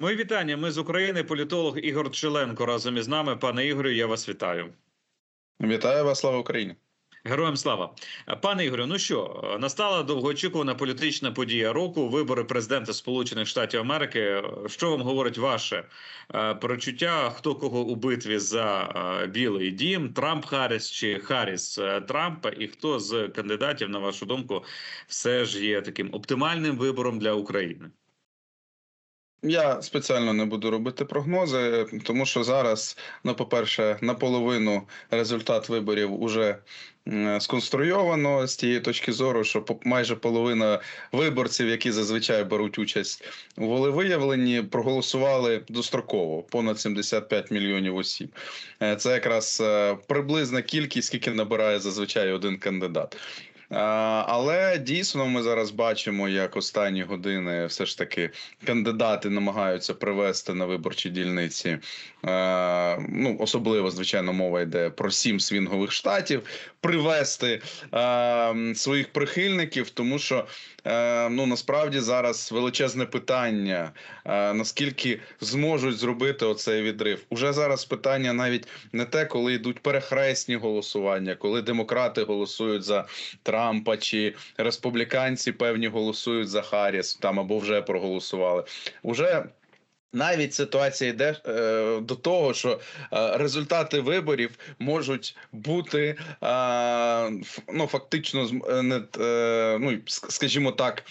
Мої вітання. Ми з України. Політолог Ігор Челенко разом із нами. Пане Ігорю, я вас вітаю. Вітаю вас, слава Україні. Героям слава, пане Ігорю. Ну що настала довгоочікувана політична подія року. Вибори президента Сполучених Штатів Америки. Що вам говорить ваше е, перечуття? Хто кого у битві за е, Білий Дім? Трамп Харріс чи Харріс е, Трампа? І хто з кандидатів, на вашу думку, все ж є таким оптимальним вибором для України? Я спеціально не буду робити прогнози, тому що зараз, ну, по-перше, наполовину результат виборів уже сконструйовано з тієї точки зору, що майже половина виборців, які зазвичай беруть участь у волевиявленні, проголосували достроково понад 75 мільйонів осіб. Е, це якраз е, приблизна кількість, скільки набирає зазвичай один кандидат. Але дійсно ми зараз бачимо, як останні години все ж таки кандидати намагаються привести на виборчі дільниці. Ну особливо звичайно мова йде про сім свінгових штатів, привести своїх прихильників, тому що ну насправді зараз величезне питання: наскільки зможуть зробити оцей відрив? Уже зараз питання навіть не те, коли йдуть перехресні голосування, коли демократи голосують за Трампа, Трампа чи республіканці певні голосують за Харріс там або вже проголосували. Уже навіть ситуація йде е, до того, що е, результати виборів можуть бути е, ну фактично е, не е, ну скажімо так,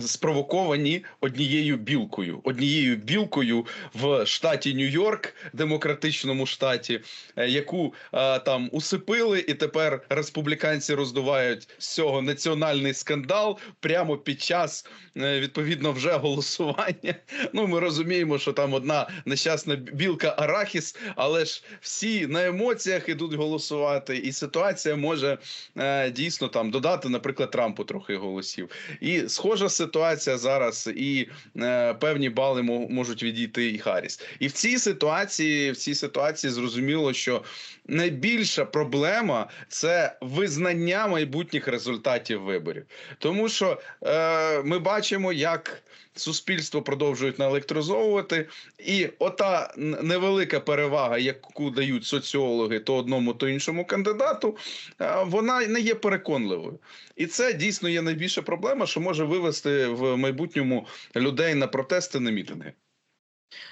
спровоковані однією білкою. Однією білкою в штаті Нью-Йорк, демократичному штаті, е, яку е, там усипили, і тепер республіканці роздувають з цього національний скандал прямо під час е, відповідно вже голосування. Ну ми розуміємо що там одна нещасна білка Арахіс, але ж всі на емоціях ідуть голосувати, і ситуація може е, дійсно там додати, наприклад, Трампу трохи голосів. І схожа ситуація зараз, і е, певні бали можуть відійти і Харріс. І в цій ситуації, в цій ситуації зрозуміло, що найбільша проблема це визнання майбутніх результатів виборів, тому що е, ми бачимо, як суспільство продовжують наелектризовувати, і ота невелика перевага, яку дають соціологи то одному, то іншому кандидату, е, вона не є переконливою. І це дійсно є найбільша проблема, що може вивести в майбутньому людей на протести на мітинги.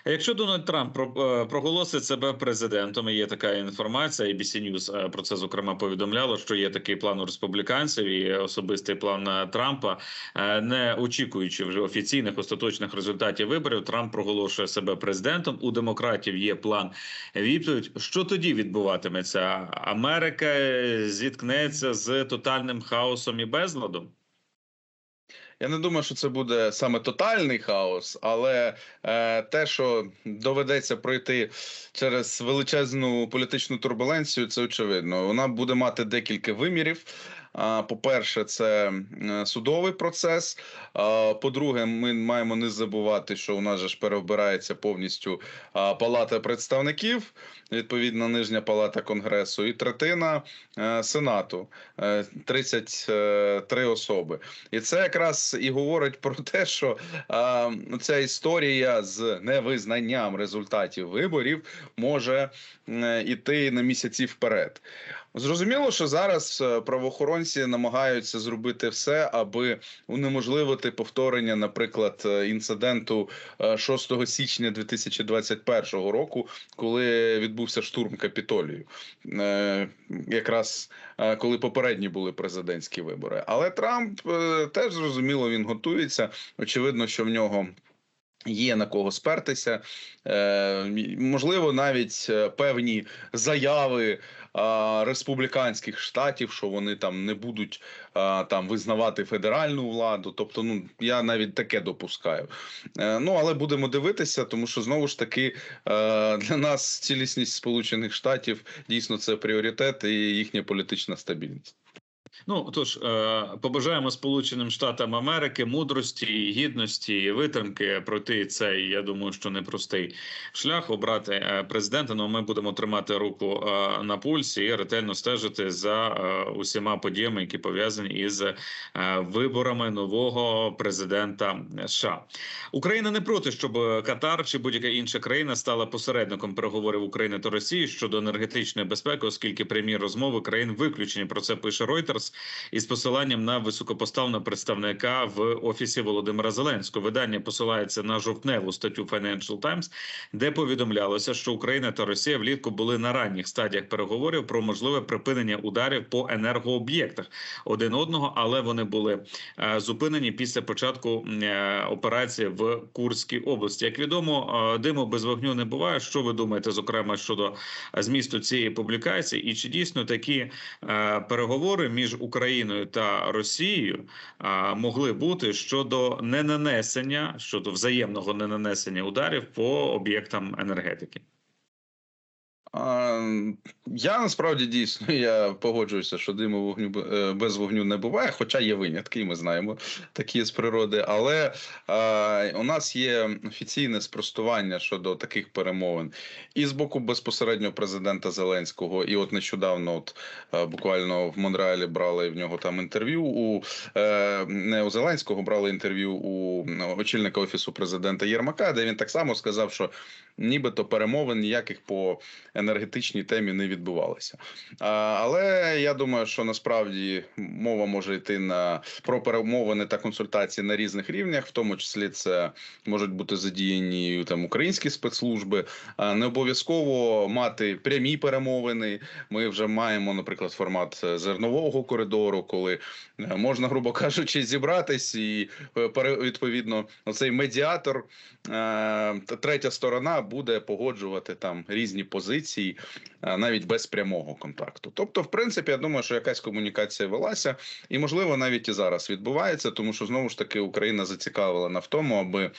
А якщо Дональд Трамп е, проголосить себе президентом, є така інформація. ABC News е, про це зокрема повідомляло, що є такий план у республіканців і особистий план е, Трампа, не очікуючи вже офіційних остаточних результатів виборів, Трамп проголошує себе президентом. У демократів є план відповідь. Що тоді відбуватиметься? Америка зіткнеться з тотальним хаосом і безладом. Я не думаю, що це буде саме тотальний хаос, але е, те, що доведеться пройти через величезну політичну турбуленцію, це очевидно. Вона буде мати декілька вимірів. По-перше, це судовий процес. По-друге, ми маємо не забувати, що у нас же ж переобирається повністю палата представників, відповідно, нижня палата конгресу, і третина е, сенату 33 е, особи. І це якраз і говорить про те, що ця історія з невизнанням результатів виборів може іти на місяці вперед. Зрозуміло, що зараз е, правоохоронці намагаються зробити все, аби унеможливити повторення, наприклад, е, інциденту 6 е, січня 2021 року, коли відбувся штурм капітолію, якраз коли попередні були президентські вибори. Але Трамп теж зрозуміло він готується. Очевидно, що в нього. Є на кого спертися, е, можливо, навіть е, певні заяви е, республіканських штатів, що вони там не будуть там визнавати федеральну владу. Тобто, ну я навіть таке допускаю. Ну але будемо дивитися, тому що знову ж таки для нас цілісність Сполучених Штатів дійсно це пріоритет і їхня політична стабільність. Ну тож е, побажаємо Сполученим Штатам Америки мудрості, гідності і витримки пройти цей. Я думаю, що непростий шлях обрати е, президента. Ну ми будемо тримати руку е, на пульсі і ретельно стежити за усіма подіями, які пов'язані із виборами нового президента США. Україна не проти, щоб Катар чи будь-яка інша країна стала посередником переговорів України та Росії щодо енергетичної безпеки, оскільки прямі розмови країн виключені. Про це пише Reuters із посиланням на високопоставного представника в офісі Володимира Зеленського. Видання посилається на жовтневу статтю Financial Times, де повідомлялося, що Україна та Росія влітку були на ранніх стадіях переговорів про можливе припинення ударів по енергооб'єктах один одного, але вони були е, зупинені після початку е, операції в Курській області. Як відомо, е, диму без вогню не буває. Що ви думаєте, зокрема щодо змісту цієї публікації, і чи дійсно такі переговори між Україною та Росією могли бути щодо ненанесення щодо взаємного ненанесення ударів по об'єктам енергетики? Я насправді дійсно я погоджуюся, що диму вогню е, без вогню не буває, хоча є винятки, і ми знаємо такі з природи. Але а, у нас є офіційне спростування щодо таких перемовин і з боку безпосередньо президента Зеленського. І от нещодавно, от е, буквально в Монреалі брали в нього там інтерв'ю. У е, не у Зеленського брали інтерв'ю у очільника офісу президента Єрмака, де він так само сказав, що нібито перемовин ніяких по енергетичній темі не відбувалися. Але я думаю, що насправді мова може йти на про перемовини та консультації на різних рівнях, в тому числі це можуть бути задіяні там українські спецслужби. Не обов'язково мати прямі перемовини. Ми вже маємо, наприклад, формат е, зернового коридору, коли е, можна, грубо кажучи, зібратись і е, відповідно оцей медіатор, третя сторона буде погоджувати там різні позиції, е, навіть без прямого контакту. Тобто, в принципі, я думаю, що якась комунікація велася, і можливо навіть і зараз відбувається, тому що знову ж таки Україна зацікавлена в тому, аби.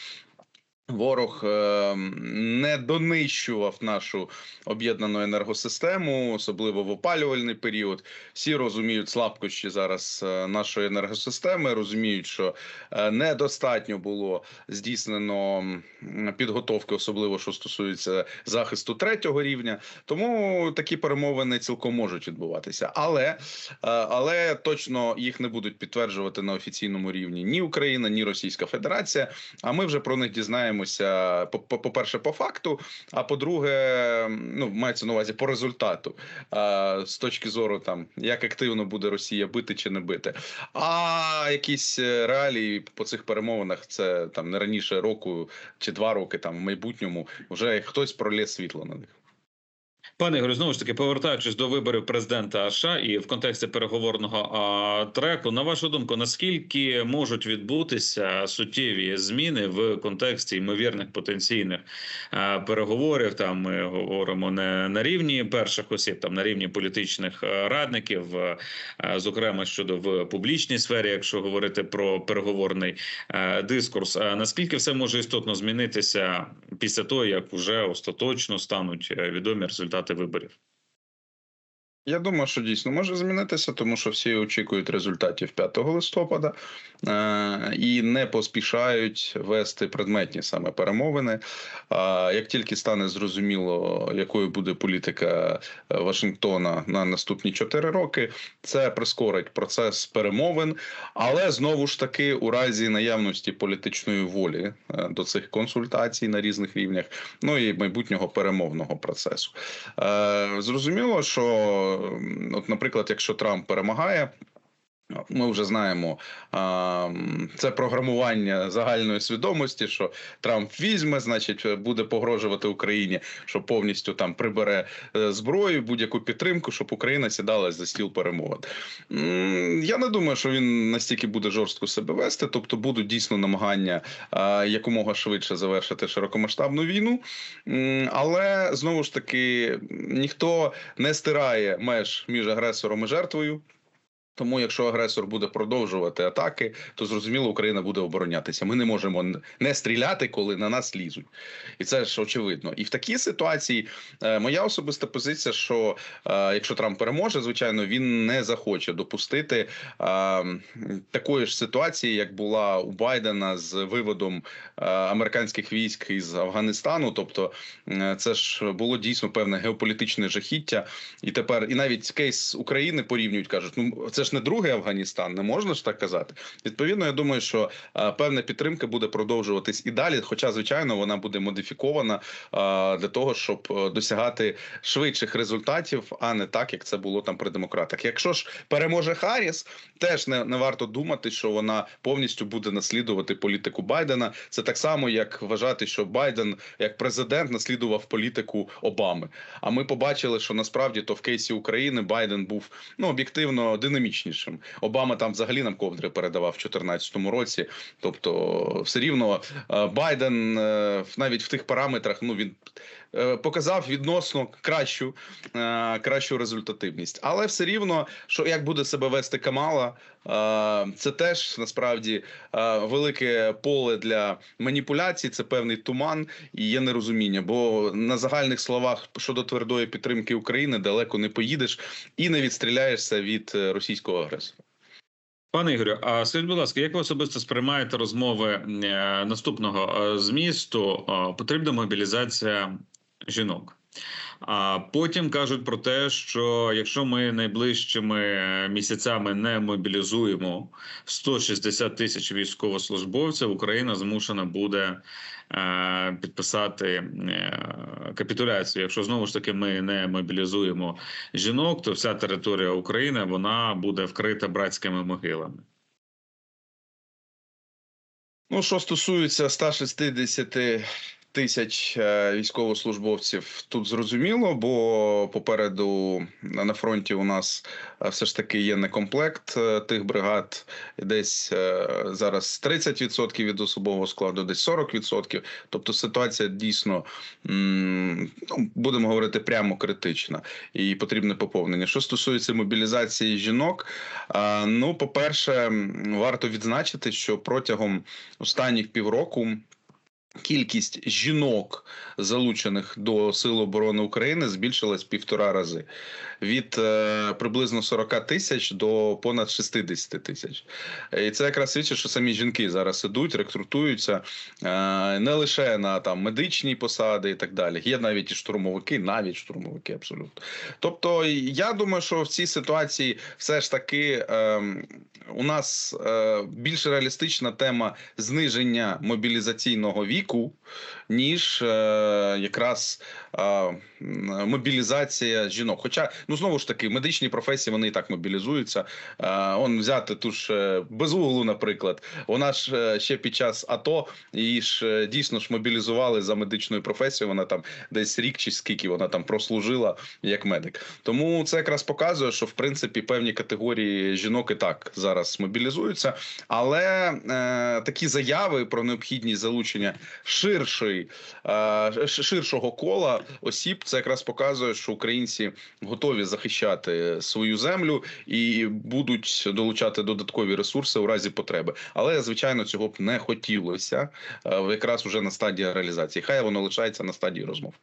Ворог е, не донищував нашу об'єднану енергосистему, особливо в опалювальний період. Всі розуміють слабкощі зараз е, нашої енергосистеми, розуміють, що е, недостатньо було здійснено підготовки, особливо що стосується захисту третього рівня. Тому такі перемовини цілком можуть відбуватися, але, але точно їх не будуть підтверджувати на офіційному рівні ні Україна, ні Російська Федерація. А ми вже про них дізнаємося по- по- по-перше, по факту. А по-друге, ну мається на увазі по результату з точки зору там як активно буде Росія бити чи не бити. А якісь е, реалії по цих перемовинах це там не раніше року чи два роки, там в майбутньому вже хтось пролє світло на них. Пане Ігорю, знову ж таки, повертаючись до виборів президента США і в контексті переговорного а, треку, на вашу думку, наскільки можуть відбутися суттєві зміни в контексті ймовірних потенційних а, переговорів? Там ми говоримо не на рівні перших осіб, там на рівні політичних радників, а, зокрема щодо в публічній сфері, якщо говорити про переговорний а, дискурс. А наскільки все може істотно змінитися після того, як вже остаточно стануть е, відомі результати виборів? Я думаю, що дійсно може змінитися, тому що всі очікують результатів 5 листопада е- і не поспішають вести предметні саме перемовини. А як тільки стане зрозуміло, якою буде політика е, Вашингтона на наступні 4 роки, це прискорить процес перемовин, але знову ж таки, у разі наявності політичної волі е, до цих консультацій на різних рівнях, ну і майбутнього перемовного процесу. Е, Зрозуміло, що, от, наприклад, якщо Трамп перемагає. Ми вже знаємо це програмування загальної свідомості, що Трамп візьме, значить, буде погрожувати Україні, що повністю там прибере е, зброю, будь-яку підтримку, щоб Україна сідала за стіл перемовин. Я не думаю, що він настільки буде жорстко себе вести, тобто будуть дійсно намагання якомога швидше завершити широкомасштабну війну. Але знову ж таки ніхто не стирає меж між агресором і жертвою. Тому, якщо агресор буде продовжувати атаки, то зрозуміло, Україна буде оборонятися. Ми не можемо не стріляти, коли на нас лізуть, і це ж очевидно. І в такій ситуації е, моя особиста позиція, що е, якщо Трамп переможе, звичайно, він не захоче допустити е, такої ж ситуації, як була у Байдена з виводом американських військ із Афганистану. Тобто, це ж було дійсно певне геополітичне жахіття. І тепер, і навіть кейс України порівнюють, кажуть, ну це ж не другий Афганістан, не можна ж так казати. Відповідно, я думаю, що е, певна підтримка буде продовжуватись і далі. Хоча, звичайно, вона буде модифікована е, для того, щоб е, досягати швидших результатів, а не так, як це було там при демократах. Якщо ж переможе Харріс, теж не, не варто думати, що вона повністю буде наслідувати політику Байдена. Це так само, як вважати, що Байден як президент наслідував політику Обами. А ми побачили, що насправді то в кейсі України Байден був ну об'єктивно динамічнішим. Обама там взагалі нам ковдри передавав в 2014 році. Тобто, все рівно е, Байден е, навіть в тих параметрах ну він. Е, Показав відносно кращу, е, кращу результативність, але все рівно, що як буде себе вести Камала, е, це теж насправді велике поле для маніпуляцій. Це певний туман і є нерозуміння. Бо на загальних словах щодо твердої підтримки України далеко не поїдеш і не відстріляєшся від російського агресора. Пане Ігорю, а скажіть, будь ласка, як ви особисто сприймаєте розмови наступного змісту? Потрібна мобілізація жінок. А потім кажуть про те, що якщо ми найближчими місяцями не мобілізуємо 160 тисяч військовослужбовців, Україна змушена буде е, підписати е, капітуляцію. Якщо знову ж таки ми не мобілізуємо жінок, то вся територія України вона буде вкрита братськими могилами. Ну, що стосується 160 тисяч е, військовослужбовців, тут зрозуміло, бо попереду на фронті у нас е, все ж таки є некомплект е, тих бригад, десь зараз 30% від особового складу, десь 40%. Тобто ситуація дійсно, ну, будемо говорити, прямо критична і потрібне поповнення. Що стосується мобілізації жінок, ну, по-перше, варто відзначити, що протягом останніх півроку. Кількість жінок, залучених до Сил оборони України, збільшилась півтора рази від е, приблизно 40 тисяч до понад 60 тисяч. І це якраз свідчить, що самі жінки зараз ідуть, рекрутуються е, не лише на там медичні посади і так далі. Є навіть і штурмовики, навіть штурмовики, абсолютно. Тобто, я думаю, що в цій ситуації все ж таки е, у нас більш реалістична тема зниження мобілізаційного віку, ніж якраз мобілізація жінок. Хоча, ну знову ж таки, медичні професії вони і так мобілізуються. Е, он взяти ту ж е, безуглу, наприклад, вона ж е, ще під час АТО її ж дійсно ж мобілізували за медичною професією. Вона там десь рік чи скільки вона там прослужила як медик. Тому це якраз показує, що в принципі певні категорії жінок і так зараз мобілізуються, але е, такі заяви про необхідність залучення ширшої е, ширшого кола осіб, це якраз показує, що українці готові захищати свою землю і будуть долучати додаткові ресурси у разі потреби. Але звичайно, цього б не хотілося е, якраз уже на стадії реалізації. Хай воно лишається на стадії розмов.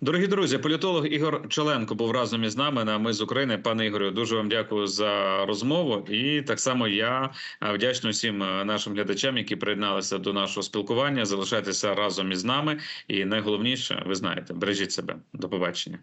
Дорогі друзі, політолог Ігор Челенко був разом із нами на ми з України. Пане Ігорю, дуже вам дякую за розмову. І так само я е, вдячний усім е, нашим глядачам, які приєдналися до нашого спілкування. Залишайтеся разом із нами. І найголовніше, ви знаєте, бережіть себе. До побачення.